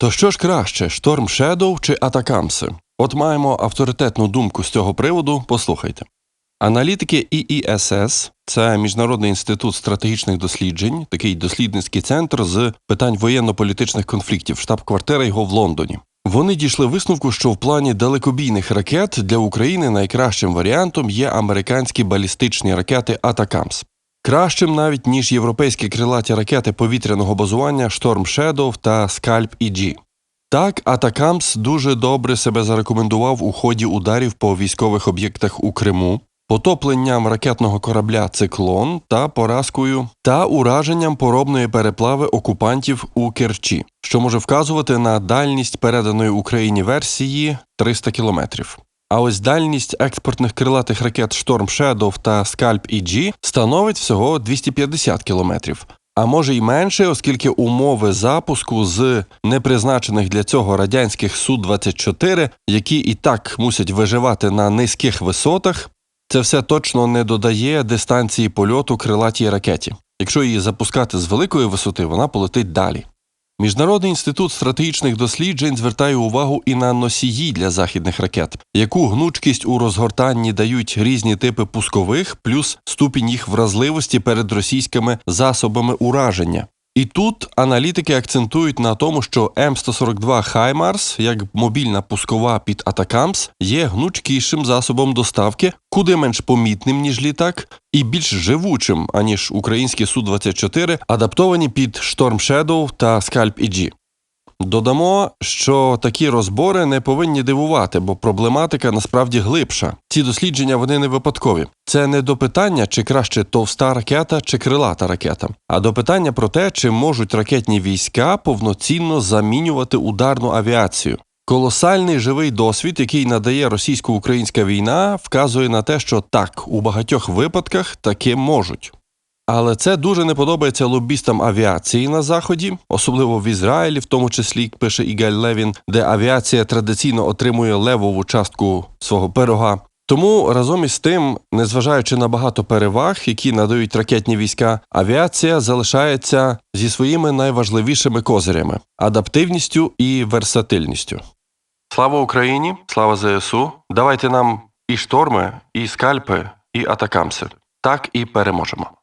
То що ж краще, Шторм Shadow чи Атакамси? От маємо авторитетну думку з цього приводу. Послухайте. Аналітики IISS – це Міжнародний інститут стратегічних досліджень, такий дослідницький центр з питань воєнно-політичних конфліктів, штаб-квартира його в Лондоні. Вони дійшли висновку, що в плані далекобійних ракет для України найкращим варіантом є американські балістичні ракети Атакамс. Кращим навіть ніж європейські крилаті ракети повітряного базування Storm Shadow та Scalp EG. Так, Атакамс дуже добре себе зарекомендував у ході ударів по військових об'єктах у Криму, потопленням ракетного корабля Циклон та поразкою та ураженням поробної переплави окупантів у Керчі, що може вказувати на дальність переданої Україні версії 300 кілометрів. А ось дальність експортних крилатих ракет Storm Shadow та Scalp EG становить всього 250 кілометрів. А може й менше, оскільки умови запуску з непризначених для цього радянських Су-24, які і так мусять виживати на низьких висотах, це все точно не додає дистанції польоту крилатій ракеті. Якщо її запускати з великої висоти, вона полетить далі. Міжнародний інститут стратегічних досліджень звертає увагу і на носії для західних ракет, яку гнучкість у розгортанні дають різні типи пускових, плюс ступінь їх вразливості перед російськими засобами ураження. І тут аналітики акцентують на тому, що М142 Хаймарс, як мобільна пускова під Атакамс, є гнучкішим засобом доставки, куди менш помітним, ніж літак, і більш живучим, аніж українські Су-24, адаптовані під Storm Shadow та Scalp EG. Додамо, що такі розбори не повинні дивувати, бо проблематика насправді глибша. Ці дослідження вони не випадкові. Це не до питання, чи краще товста ракета чи крилата ракета, а до питання про те, чи можуть ракетні війська повноцінно замінювати ударну авіацію. Колосальний живий досвід, який надає російсько-українська війна, вказує на те, що так, у багатьох випадках таки можуть. Але це дуже не подобається лобістам авіації на заході, особливо в Ізраїлі, в тому числі пише Ігаль Левін, де авіація традиційно отримує левову частку свого пирога. Тому разом із тим, незважаючи на багато переваг, які надають ракетні війська, авіація залишається зі своїми найважливішими козирями адаптивністю і версатильністю. Слава Україні! Слава ЗСУ! Давайте нам і шторми, і скальпи, і атакамси. Так і переможемо.